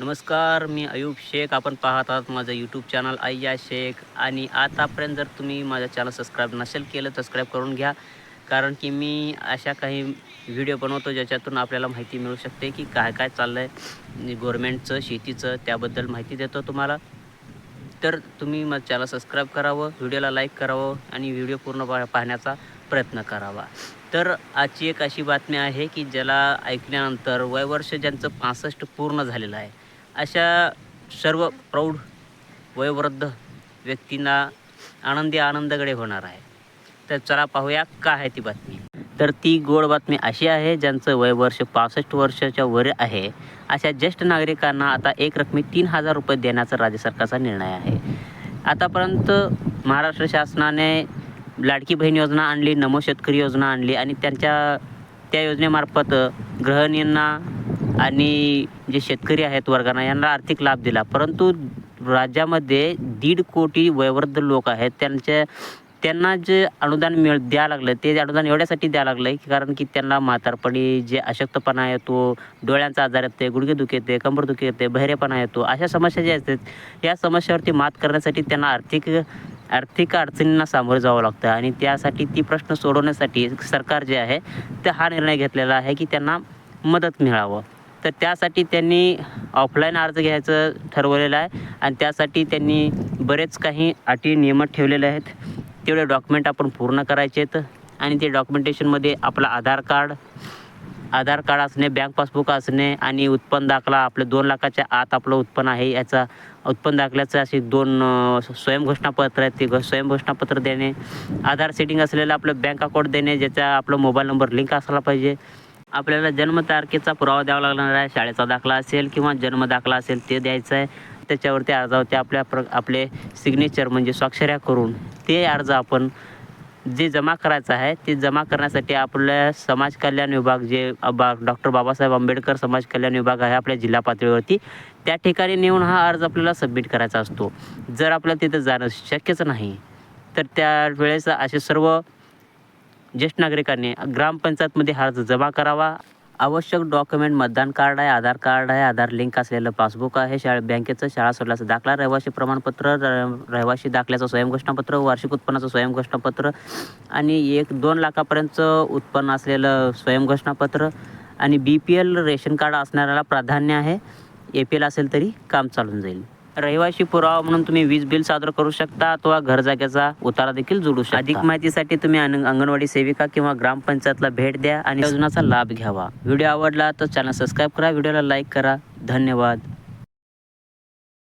नमस्कार मी अयूब शेख. आपण पाहत आहात माझं यूट्यूब चॅनल अय्या शेख. आणि आतापर्यंत जर तुम्ही माझं चॅनल सबस्क्राईब नसेल केलं सबस्क्राईब करून घ्या. कारण की मी अशा काही व्हिडिओ बनवतो ज्याच्यातून आपल्याला माहिती मिळू शकते की काय काय चाललं आहे गव्हर्मेंटचं शेतीचं त्याबद्दल माहिती देतो तुम्हाला. तर तुम्ही माझं चॅनल सबस्क्राईब करावं व्हिडिओला लाईक करावं आणि व्हिडिओ पूर्ण पा पाहण्याचा प्रयत्न करावा. तर आजची एक अशी बातमी आहे की ज्याला ऐकल्यानंतर वयवर्ष ज्यांचं पासष्ट पूर्ण झालेलं आहे अशा सर्व प्रौढ वयोवृद्ध व्यक्तींना आनंदी आनंदाकडे होणार आहे. तर चला पाहूया काय आहे ती बातमी. तर ती गोड बातमी अशी आहे ज्यांचं वय वर्ष पासष्ट वर्षाच्या वर आहे अशा ज्येष्ठ नागरिकांना आता एक रकमी तीन हजार रुपये देण्याचा राज्य सरकारचा निर्णय आहे. आतापर्यंत महाराष्ट्र शासनाने लाडकी बहीण योजना आणली नमो शेतकरी योजना आणली आणि त्यांच्या त्या योजनेमार्फत गृहिणींना आणि जे शेतकरी आहेत वर्गांना यांना आर्थिक लाभ दिला. परंतु राज्यामध्ये दीड कोटी वयोवृद्ध लोक आहेत. त्यांच्या त्यांना जे अनुदान मिळ द्यावं लागलं ते अनुदान एवढ्यासाठी द्यावं लागलं आहे की कारण की त्यांना म्हातारपणी जे अशक्तपणा येतो डोळ्यांचा आजार येते गुडघे दुख येते कंबर दुखी येते बहिरेपणा येतो अशा समस्या ज्या असतात या समस्यावरती मात करण्यासाठी त्यांना आर्थिक आर्थिक अडचणींना सामोरं जावं लागतं. आणि त्यासाठी ती प्रश्न सोडवण्यासाठी सरकार जे आहे ते हा निर्णय घेतलेला आहे की त्यांना मदत मिळावं. तर त्यासाठी त्यांनी ऑफलाईन अर्ज घ्यायचं ठरवलेलं आहे. आणि त्यासाठी त्यांनी बरेच काही अटी नियम ठेवलेले आहेत. तेवढे डॉक्युमेंट आपण पूर्ण करायचे आहेत. आणि ते डॉक्युमेंटेशनमध्ये आपलं आधार कार्ड आधार कार्ड असणे बँक पासबुक असणे आणि उत्पन्न दाखला आपलं दोन लाखाच्या आत आपलं उत्पन्न आहे. याचा उत्पन्न दाखल्याचं असे दोन स्वयंघोषणापत्र आहेत. ते स्वयंघोषणापत्र देणे. आधार सेटिंग असलेलं आपलं बँक अकाउंट देणे ज्याचा आपलं मोबाईल नंबर लिंक असला पाहिजे. आपल्याला जन्मतारखेचा पुरावा द्यावा लागणार आहे. शाळेचा दाखला असेल किंवा जन्म दाखला असेल ते द्यायचं आहे. त्याच्यावरती अर्जावरती आपल्या प्र आपले सिग्नेचर म्हणजे स्वाक्षऱ्या करून ते अर्ज आपण जे जमा करायचं आहे ते जमा करण्यासाठी आपल्या समाज कल्याण विभाग जे बा डॉक्टर बाबासाहेब आंबेडकर समाज कल्याण विभाग आहे आपल्या जिल्हा पातळीवरती त्या ठिकाणी नेऊन हा अर्ज आपल्याला सबमिट करायचा असतो. जर आपल्याला तिथं जाणं शक्यच नाही तर त्यावेळेस असे सर्व ज्येष्ठ नागरिकांनी ग्रामपंचायतमध्ये अर्ज जमा करावा. आवश्यक डॉक्युमेंट मतदान कार्ड आहे आधार कार्ड आहे आधार लिंक असलेलं पासबुक आहे. शाळे बँकेचं शाळा सोडल्याचं दाखला रहिवासी प्रमाणपत्र र- रहिवासी दाखल्याचं स्वयंघोषणापत्र वार्षिक उत्पन्नाचं स्वयंघोषणापत्र आणि एक दोन लाखापर्यंतचं उत्पन्न असलेलं स्वयंघोषणापत्र आणि B P L ration card असणाऱ्याला प्राधान्य आहे. ए पी एल असेल तरी काम चालून जाईल. रहिवाशी पुरावा म्हणून तुम्ही वीज बिल सादर करू शकता अथवा घर जागेचा उतारा देखील जोडू शकता. अधिक माहितीसाठी तुम्ही अंगणवाडी सेविका किंवा ग्रामपंचायतला भेट द्या आणि योजनाचा लाभ घ्यावा. व्हिडिओ आवडला तर चॅनल सबस्क्राईब करा व्हिडिओला लाईक करा. धन्यवाद.